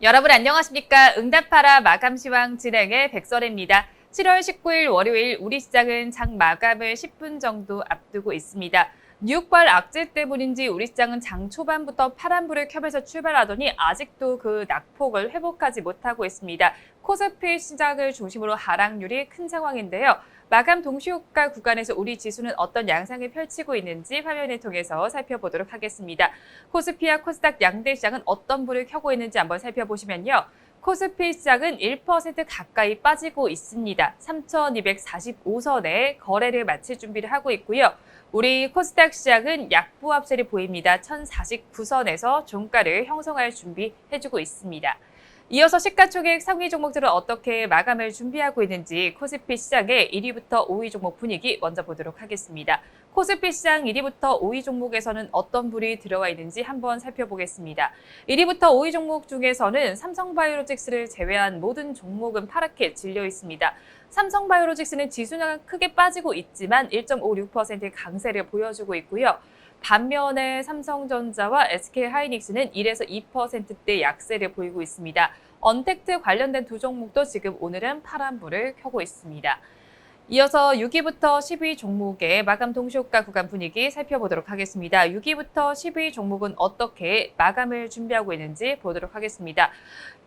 여러분 안녕하십니까? 응답하라 마감 시황 진행의 백설입니다. 7월 19일 월요일 우리 시장은 장 마감을 10분 정도 앞두고 있습니다. 뉴욕발 악재 때문인지 우리 시장은 장 초반부터 파란불을 켜면서 출발하더니 아직도 그 낙폭을 회복하지 못하고 있습니다. 코스피 시장을 중심으로 하락률이 큰 상황인데요. 마감 동시효과 구간에서 우리 지수는 어떤 양상을 펼치고 있는지 화면을 통해서 살펴보도록 하겠습니다. 코스피와 코스닥 양대 시장은 어떤 불을 켜고 있는지 한번 살펴보시면요. 코스피 시장은 1% 가까이 빠지고 있습니다. 3,245선에 거래를 마칠 준비를 하고 있고요. 우리 코스닥 시장은 약보합세를 보입니다. 1,049선에서 종가를 형성할 준비해주고 있습니다. 이어서 시가총액 상위 종목들은 어떻게 마감을 준비하고 있는지 코스피 시장의 1위부터 5위 종목 분위기 먼저 보도록 하겠습니다. 코스피 시장 1위부터 5위 종목에서는 어떤 불이 들어와 있는지 한번 살펴보겠습니다. 1위부터 5위 종목 중에서는 삼성바이오로직스를 제외한 모든 종목은 파랗게 질려 있습니다. 삼성바이오로직스는 지수는 크게 빠지고 있지만 1.56%의 강세를 보여주고 있고요. 반면에 삼성전자와 SK하이닉스는 1에서 2%대 약세를 보이고 있습니다. 언택트 관련된 두 종목도 지금 오늘은 파란불을 켜고 있습니다. 이어서 6위부터 10위 종목의 마감 동시효과 구간 분위기 살펴보도록 하겠습니다. 6위부터 10위 종목은 어떻게 마감을 준비하고 있는지 보도록 하겠습니다.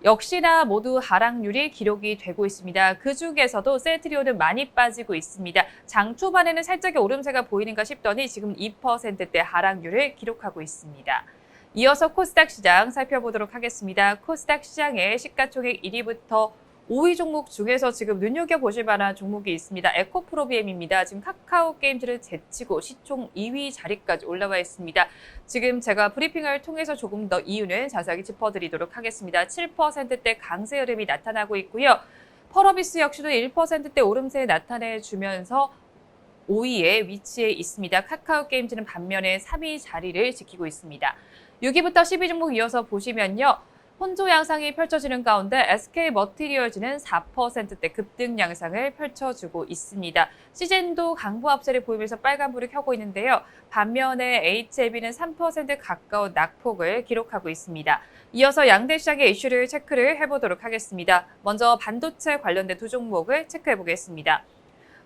역시나 모두 하락률이 기록이 되고 있습니다. 그 중에서도 셀트리온은 많이 빠지고 있습니다. 장 초반에는 살짝의 오름세가 보이는가 싶더니 지금 2%대 하락률을 기록하고 있습니다. 이어서 코스닥 시장 살펴보도록 하겠습니다. 코스닥 시장의 시가총액 1위부터 5위 종목 중에서 지금 눈여겨보실 만한 종목이 있습니다. 에코프로비엠입니다. 지금 카카오 게임즈를 제치고 시총 2위 자리까지 올라와 있습니다. 지금 제가 브리핑을 통해서 조금 더 이유는 자세하게 짚어드리도록 하겠습니다. 7%대 강세 흐름이 나타나고 있고요. 펄어비스 역시도 1%대 오름세 나타내주면서 5위에 위치해 있습니다. 카카오 게임즈는 반면에 3위 자리를 지키고 있습니다. 6위부터 10위 종목 이어서 보시면요. 혼조 양상이 펼쳐지는 가운데 SK 머티리얼즈는 4%대 급등 양상을 펼쳐주고 있습니다. 시젠도 강보 합세를 보이면서 빨간불을 켜고 있는데요. 반면에 HLB는 3% 가까운 낙폭을 기록하고 있습니다. 이어서 양대 시장의 이슈를 체크를 해보도록 하겠습니다. 먼저 반도체 관련된 두 종목을 체크해 보겠습니다.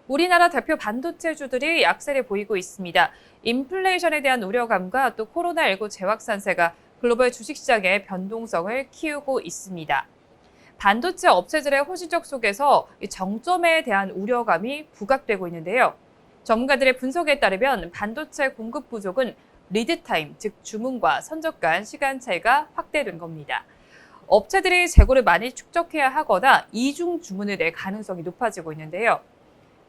우리나라 대표 반도체주들이 약세를 보이고 있습니다. 인플레이션에 대한 우려감과 또 코로나19 재확산세가 글로벌 주식시장의 변동성을 키우고 있습니다. 반도체 업체들의 호시적 속에서 정점에 대한 우려감이 부각되고 있는데요. 전문가들의 분석에 따르면 반도체 공급 부족은 리드타임, 즉 주문과 선적 간 시간 차이가 확대된 겁니다. 업체들이 재고를 많이 축적해야 하거나 이중 주문을 낼 가능성이 높아지고 있는데요.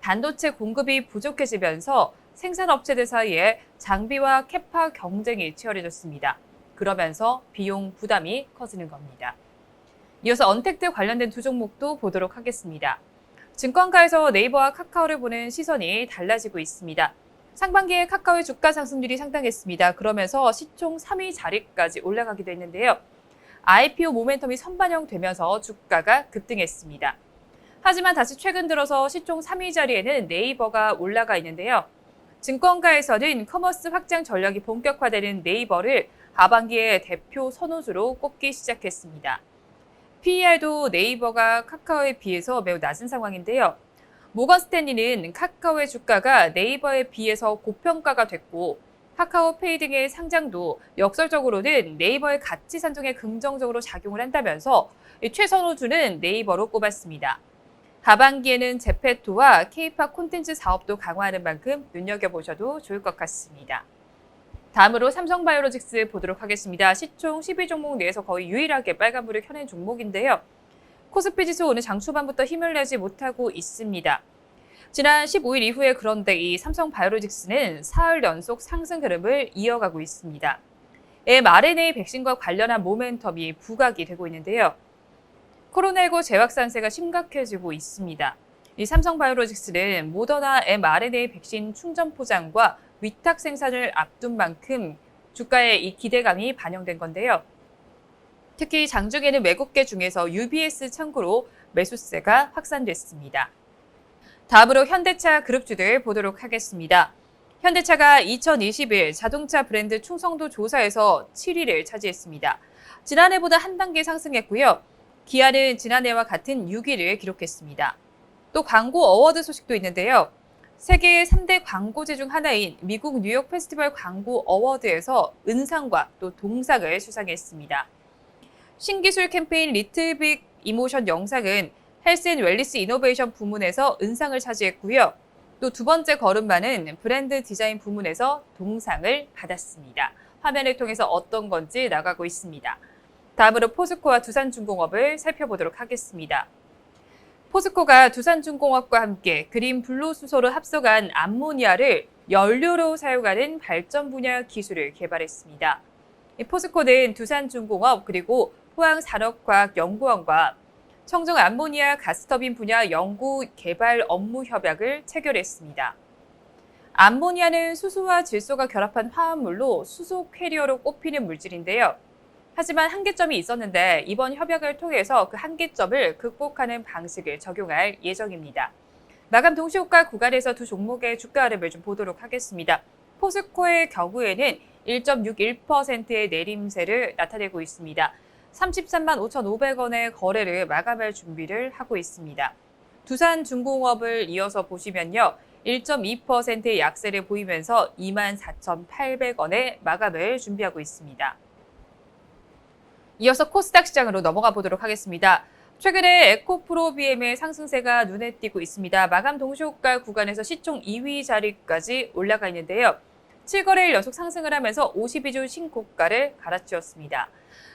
반도체 공급이 부족해지면서 생산업체들 사이에 장비와 캐파 경쟁이 치열해졌습니다. 그러면서 비용 부담이 커지는 겁니다. 이어서 언택트 관련된 두 종목도 보도록 하겠습니다. 증권가에서 네이버와 카카오를 보는 시선이 달라지고 있습니다. 상반기에 카카오의 주가 상승률이 상당했습니다. 그러면서 시총 3위 자리까지 올라가기도 했는데요. IPO 모멘텀이 선반영되면서 주가가 급등했습니다. 하지만 다시 최근 들어서 시총 3위 자리에는 네이버가 올라가 있는데요. 증권가에서는 커머스 확장 전략이 본격화되는 네이버를 하반기에 대표 선호주로 꼽기 시작했습니다. PER도 네이버가 카카오에 비해서 매우 낮은 상황인데요. 모건 스탠리는 카카오의 주가가 네이버에 비해서 고평가가 됐고 카카오페이 등의 상장도 역설적으로는 네이버의 가치 산정에 긍정적으로 작용을 한다면서 최선호주는 네이버로 꼽았습니다. 하반기에는 제페토와 케이팝 콘텐츠 사업도 강화하는 만큼 눈여겨보셔도 좋을 것 같습니다. 다음으로 삼성바이오로직스 보도록 하겠습니다. 시총 12 종목 내에서 거의 유일하게 빨간불을 켜낸 종목인데요. 코스피 지수 오늘 장 초반부터 힘을 내지 못하고 있습니다. 지난 15일 이후에 그런데 이 삼성바이오로직스는 사흘 연속 상승 흐름을 이어가고 있습니다. mRNA 백신과 관련한 모멘텀이 부각이 되고 있는데요. 코로나19 재확산세가 심각해지고 있습니다. 이 삼성바이오로직스는 모더나 mRNA 백신 충전 포장과 위탁 생산을 앞둔 만큼 주가에 이 기대감이 반영된 건데요. 특히 장중에는 외국계 중에서 UBS 창구로 매수세가 확산됐습니다. 다음으로 현대차 그룹주들 보도록 하겠습니다. 현대차가 2021 자동차 브랜드 충성도 조사에서 7위를 차지했습니다. 지난해보다 한 단계 상승했고요. 기아는 지난해와 같은 6위를 기록했습니다. 또 광고 어워드 소식도 있는데요. 세계 3대 광고제 중 하나인 미국 뉴욕 페스티벌 광고 어워드에서 은상과 또 동상을 수상했습니다. 신기술 캠페인 리틀 빅 이모션 영상은 헬스 앤 웰리스 이노베이션 부문에서 은상을 차지했고요. 또 두 번째 걸음마는 브랜드 디자인 부문에서 동상을 받았습니다. 화면을 통해서 어떤 건지 나가고 있습니다. 다음으로 포스코와 두산중공업을 살펴보도록 하겠습니다. 포스코가 두산중공업과 함께 그린 블루 수소를 합성한 암모니아를 연료로 사용하는 발전 분야 기술을 개발했습니다. 이 포스코는 두산중공업 그리고 포항산업과학연구원과 청정 암모니아 가스터빈 분야 연구 개발 업무 협약을 체결했습니다. 암모니아는 수소와 질소가 결합한 화합물로 수소 캐리어로 꼽히는 물질인데요. 하지만 한계점이 있었는데 이번 협약을 통해서 그 한계점을 극복하는 방식을 적용할 예정입니다. 마감 동시효과 구간에서 두 종목의 주가 흐름을 좀 보도록 하겠습니다. 포스코의 경우에는 1.61%의 내림세를 나타내고 있습니다. 33만 5,500원의 거래를 마감할 준비를 하고 있습니다. 두산중공업을 이어서 보시면요. 1.2%의 약세를 보이면서 24,800원의 마감을 준비하고 있습니다. 이어서 코스닥 시장으로 넘어가 보도록 하겠습니다. 최근에 에코프로비엠의 상승세가 눈에 띄고 있습니다. 마감 동시호가 구간에서 시총 2위 자리까지 올라가 있는데요. 7거래일 연속 상승을 하면서 52주 신고가를 갈아치웠습니다.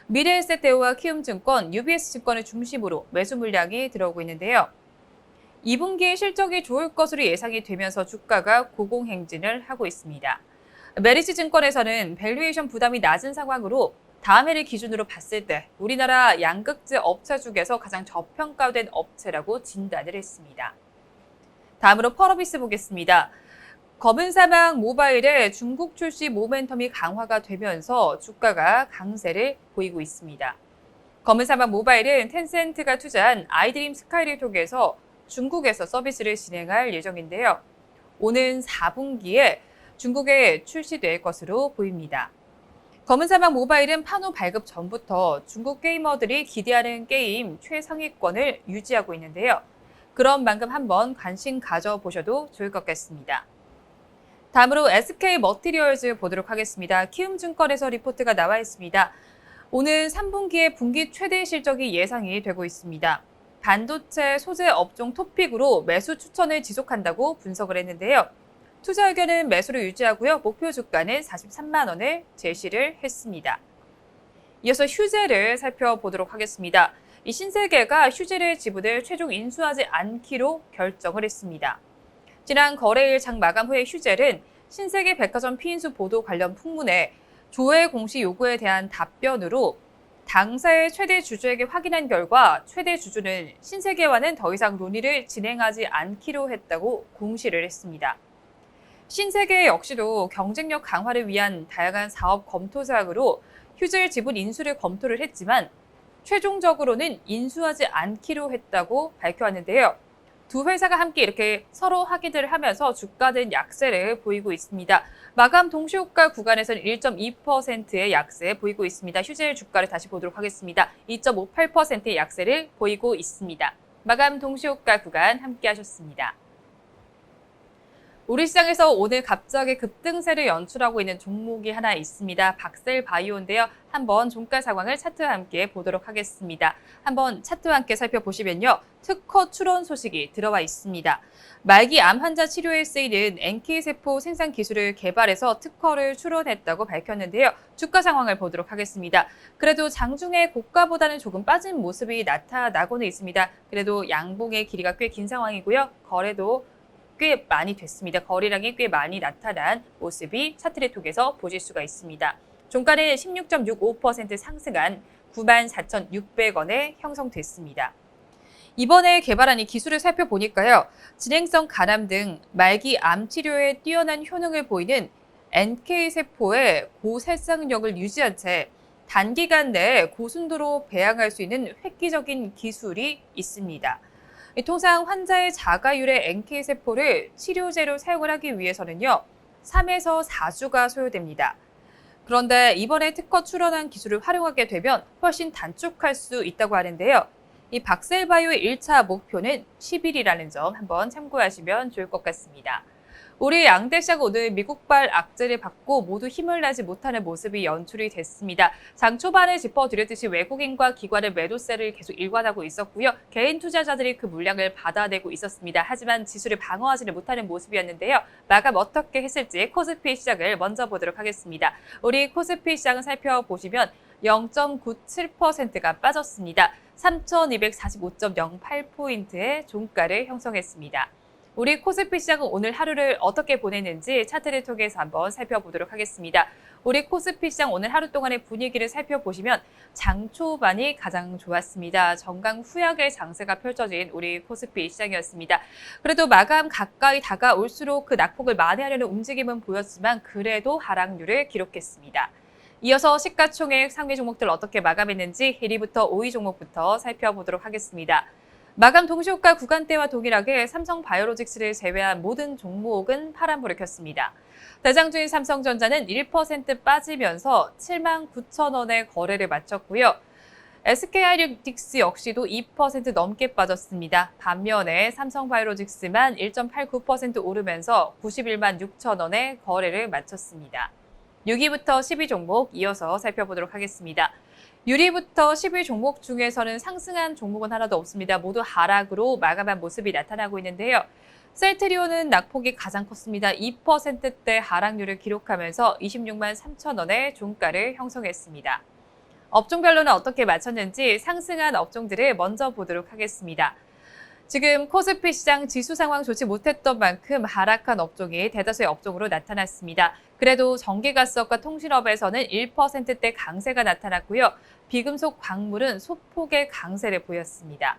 미래에셋대우와 키움증권, UBS증권을 중심으로 매수 물량이 들어오고 있는데요. 2분기에 실적이 좋을 것으로 예상이 되면서 주가가 고공행진을 하고 있습니다. 메리츠 증권에서는 밸류에이션 부담이 낮은 상황으로 다음 해를 기준으로 봤을 때 우리나라 양극재 업체 중에서 가장 저평가된 업체라고 진단을 했습니다. 다음으로 펄어비스 보겠습니다. 검은 사막 모바일의 중국 출시 모멘텀이 강화가 되면서 주가가 강세를 보이고 있습니다. 검은 사막 모바일은 텐센트가 투자한 아이드림 스카이를 통해서 중국에서 서비스를 진행할 예정인데요. 오는 4분기에 중국에 출시될 것으로 보입니다. 검은 사막 모바일은 판호 발급 전부터 중국 게이머들이 기대하는 게임 최상위권을 유지하고 있는데요. 그런 만큼 한번 관심 가져보셔도 좋을 것 같습니다. 다음으로 SK 머티리얼즈 보도록 하겠습니다. 키움증권에서 리포트가 나와 있습니다. 오는 3분기에 분기 최대 실적이 예상이 되고 있습니다. 반도체 소재 업종 토픽으로 매수 추천을 지속한다고 분석을 했는데요. 투자 의견은 매수를 유지하고요. 목표 주가는 43만 원을 제시를 했습니다. 이어서 휴재를 살펴보도록 하겠습니다. 이 신세계가 휴재를 지분을 최종 인수하지 않기로 결정을 했습니다. 지난 거래일 장 마감 후에 휴젤은 신세계 백화점 피인수 보도 관련 풍문에 조회 공시 요구에 대한 답변으로 당사의 최대 주주에게 확인한 결과 최대 주주는 신세계와는 더 이상 논의를 진행하지 않기로 했다고 공시를 했습니다. 신세계 역시도 경쟁력 강화를 위한 다양한 사업 검토 사항으로 휴젤 지분 인수를 검토를 했지만 최종적으로는 인수하지 않기로 했다고 밝혀왔는데요. 두 회사가 함께 이렇게 서로 확인을 하면서 주가는 약세를 보이고 있습니다. 마감 동시효과 구간에서는 1.2%의 약세 보이고 있습니다. 휴젤 주가를 다시 보도록 하겠습니다. 2.58%의 약세를 보이고 있습니다. 마감 동시효과 구간 함께 하셨습니다. 우리 시장에서 오늘 갑자기 급등세를 연출하고 있는 종목이 하나 있습니다. 박셀 바이오인데요. 한번 종가 상황을 차트와 함께 보도록 하겠습니다. 한번 차트와 함께 살펴보시면요. 특허 출원 소식이 들어와 있습니다. 말기 암 환자 치료에 쓰이는 NK세포 생산 기술을 개발해서 특허를 출원했다고 밝혔는데요. 주가 상황을 보도록 하겠습니다. 그래도 장중에 고가보다는 조금 빠진 모습이 나타나고는 있습니다. 그래도 양봉의 길이가 꽤 긴 상황이고요. 거래도 꽤 많이 됐습니다. 거래량이 꽤 많이 나타난 모습이 차트를 통해서 보실 수가 있습니다. 종가는 16.65% 상승한 94,600원에 형성됐습니다. 이번에 개발한 이 기술을 살펴보니까요. 진행성 간암 등 말기 암 치료에 뛰어난 효능을 보이는 NK세포의 고살상력을 유지한 채 단기간 내에 고순도로 배양할 수 있는 획기적인 기술이 있습니다. 통상 환자의 자가율의 NK세포를 치료제로 사용을 하기 위해서는요, 3에서 4주가 소요됩니다. 그런데 이번에 특허 출원한 기술을 활용하게 되면 훨씬 단축할 수 있다고 하는데요. 이 박셀바이오의 1차 목표는 10일이라는 점 한번 참고하시면 좋을 것 같습니다. 우리 양대시장 오늘 미국발 악재를 받고 모두 힘을 내지 못하는 모습이 연출이 됐습니다. 장 초반에 짚어드렸듯이 외국인과 기관의 매도세를 계속 일관하고 있었고요. 개인 투자자들이 그 물량을 받아내고 있었습니다. 하지만 지수를 방어하지는 못하는 모습이었는데요. 마감 어떻게 했을지 코스피 시장을 먼저 보도록 하겠습니다. 우리 코스피 시장을 살펴보시면 0.97%가 빠졌습니다. 3,245.08포인트의 종가를 형성했습니다. 우리 코스피 시장은 오늘 하루를 어떻게 보냈는지 차트를 통해서 한번 살펴보도록 하겠습니다. 우리 코스피 시장 오늘 하루 동안의 분위기를 살펴보시면 장 초반이 가장 좋았습니다. 정강 후약의 장세가 펼쳐진 우리 코스피 시장이었습니다. 그래도 마감 가까이 다가올수록 그 낙폭을 만회하려는 움직임은 보였지만 그래도 하락률을 기록했습니다. 이어서 시가총액 상위 종목들 어떻게 마감했는지 1위부터 5위 종목부터 살펴보도록 하겠습니다. 마감 동시효과 구간대와 동일하게 삼성 바이오로직스를 제외한 모든 종목은 파란불을 켰습니다. 대장주인 삼성전자는 1% 빠지면서 7만 9천 원의 거래를 마쳤고요. SK하이닉스 역시도 2% 넘게 빠졌습니다. 반면에 삼성바이오로직스만 1.89% 오르면서 91만 6천 원의 거래를 마쳤습니다. 6위부터 10위 종목 이어서 살펴보도록 하겠습니다. 유리부터 10위 종목 중에서는 상승한 종목은 하나도 없습니다. 모두 하락으로 마감한 모습이 나타나고 있는데요. 셀트리온은 낙폭이 가장 컸습니다. 2%대 하락률을 기록하면서 26만 3천 원의 종가를 형성했습니다. 업종별로는 어떻게 마쳤는지 상승한 업종들을 먼저 보도록 하겠습니다. 지금 코스피 시장 지수 상황 좋지 못했던 만큼 하락한 업종이 대다수의 업종으로 나타났습니다. 그래도 전기가스업과 통신업에서는 1%대 강세가 나타났고요. 비금속 광물은 소폭의 강세를 보였습니다.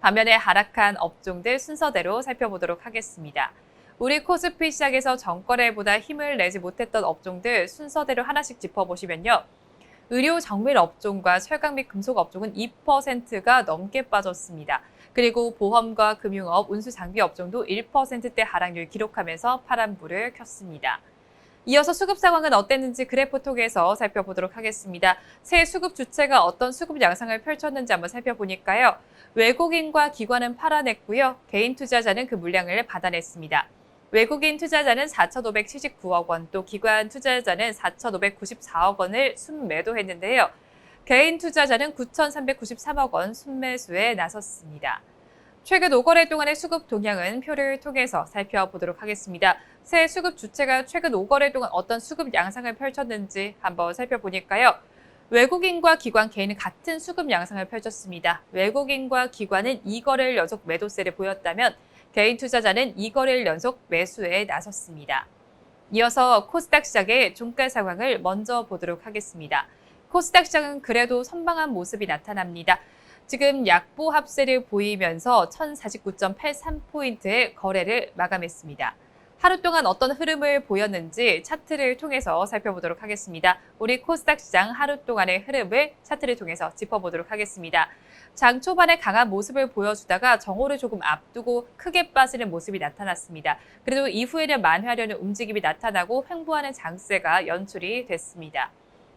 반면에 하락한 업종들 순서대로 살펴보도록 하겠습니다. 우리 코스피 시장에서 전거래보다 힘을 내지 못했던 업종들 순서대로 하나씩 짚어보시면요. 의료 정밀 업종과 철강 및 금속 업종은 2%가 넘게 빠졌습니다. 그리고 보험과 금융업, 운수 장비 업종도 1%대 하락률 기록하면서 파란불을 켰습니다. 이어서 수급 상황은 어땠는지 그래프 통해서 살펴보도록 하겠습니다. 새 수급 주체가 어떤 수급 양상을 펼쳤는지 한번 살펴보니까요. 외국인과 기관은 팔아냈고요. 개인 투자자는 그 물량을 받아냈습니다. 외국인 투자자는 4,579억 원, 또 기관 투자자는 4,594억 원을 순매도했는데요. 개인 투자자는 9,393억 원 순매수에 나섰습니다. 최근 5거래 동안의 수급 동향은 표를 통해서 살펴보도록 하겠습니다. 새 수급 주체가 최근 5거래 동안 어떤 수급 양상을 펼쳤는지 한번 살펴보니까요. 외국인과 기관 개인은 같은 수급 양상을 펼쳤습니다. 외국인과 기관은 2거래일 연속 매도세를 보였다면 개인 투자자는 2거래일 연속 매수에 나섰습니다. 이어서 코스닥 시장의 종가 상황을 먼저 보도록 하겠습니다. 코스닥 시장은 그래도 선방한 모습이 나타납니다. 지금 약보 합세를 보이면서 1049.83포인트의 거래를 마감했습니다. 하루 동안 어떤 흐름을 보였는지 차트를 통해서 살펴보도록 하겠습니다. 우리 코스닥 시장 하루 동안의 흐름을 차트를 통해서 짚어보도록 하겠습니다. 장 초반에 강한 모습을 보여주다가 정오를 조금 앞두고 크게 빠지는 모습이 나타났습니다. 그래도 이후에는 만회하려는 움직임이 나타나고 횡보하는 장세가 연출이 됐습니다.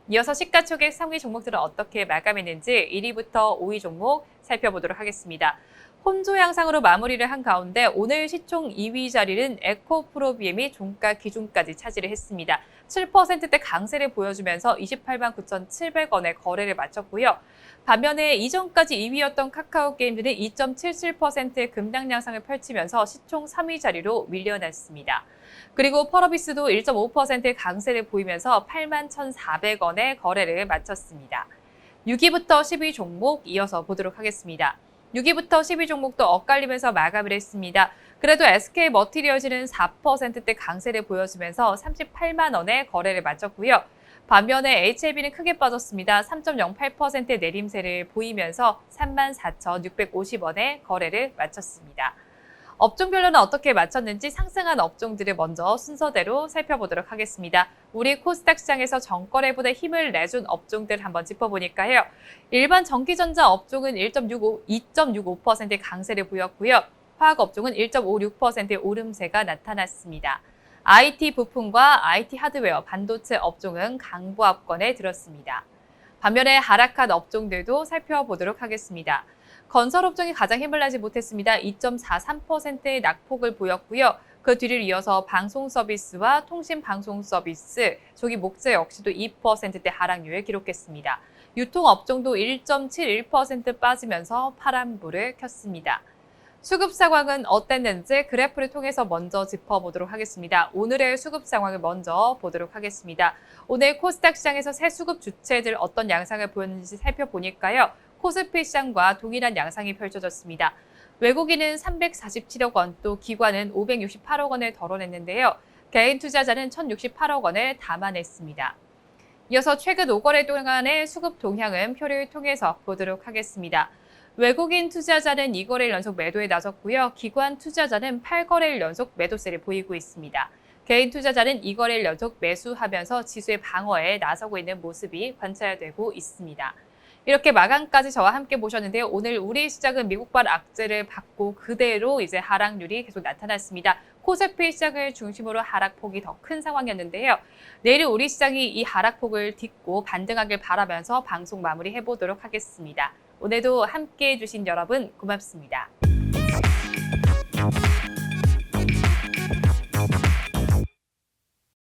이어서 시가총액 상위 종목들은 어떻게 마감했는지 1위부터 5위 종목 살펴보도록 하겠습니다. 혼조 양상으로 마무리를 한 가운데 오늘 시총 2위 자리는 에코프로비엠이 종가 기준까지 차지를 했습니다. 7%대 강세를 보여주면서 28만 9,700원에 거래를 마쳤고요. 반면에 이전까지 2위였던 카카오 게임즈는 2.77%의 급락 양상을 펼치면서 시총 3위 자리로 밀려났습니다. 그리고 펄어비스도 1.5%의 강세를 보이면서 8만 1,400원에 거래를 마쳤습니다. 6위부터 10위 종목 이어서 보도록 하겠습니다. 6위부터 10위 종목도 엇갈리면서 마감을 했습니다. 그래도 SK 머티리얼즈는 4%대 강세를 보여주면서 38만 원에 거래를 마쳤고요. 반면에 HLB는 크게 빠졌습니다. 3.08%의 내림세를 보이면서 34,650원에 거래를 마쳤습니다. 업종별로는 어떻게 맞췄는지 상승한 업종들을 먼저 순서대로 살펴보도록 하겠습니다. 우리 코스닥 시장에서 정거래보다 힘을 내준 업종들 한번 짚어보니까요. 일반 전기전자 업종은 1.65, 2.65%의 강세를 보였고요. 화학 업종은 1.56%의 오름세가 나타났습니다. IT 부품과 IT 하드웨어, 반도체 업종은 강보합권에 들었습니다. 반면에 하락한 업종들도 살펴보도록 하겠습니다. 건설 업종이 가장 힘을 내지 못했습니다. 2.43%의 낙폭을 보였고요. 그 뒤를 이어서 방송 서비스와 통신 방송 서비스, 조기 목재 역시도 2%대 하락률을 기록했습니다. 유통 업종도 1.71% 빠지면서 파란불을 켰습니다. 수급 상황은 어땠는지 그래프를 통해서 먼저 짚어보도록 하겠습니다. 오늘의 수급 상황을 먼저 보도록 하겠습니다. 오늘 코스닥 시장에서 새 수급 주체들 어떤 양상을 보였는지 살펴보니까요. 코스피 시장과 동일한 양상이 펼쳐졌습니다. 외국인은 347억 원, 또 기관은 568억 원을 덜어냈는데요. 개인 투자자는 1,068억 원을 담아냈습니다. 이어서 최근 5거래 동안의 수급 동향은 표를 통해서 보도록 하겠습니다. 외국인 투자자는 2거래일 연속 매도에 나섰고요. 기관 투자자는 8거래일 연속 매도세를 보이고 있습니다. 개인 투자자는 2거래일 연속 매수하면서 지수의 방어에 나서고 있는 모습이 관찰되고 있습니다. 이렇게 마감까지 저와 함께 보셨는데요. 오늘 우리 시장은 미국발 악재를 받고 그대로 이제 하락률이 계속 나타났습니다. 코스피 시장을 중심으로 하락폭이 더 큰 상황이었는데요. 내일 우리 시장이 이 하락폭을 딛고 반등하길 바라면서 방송 마무리해 보도록 하겠습니다. 오늘도 함께 해주신 여러분 고맙습니다.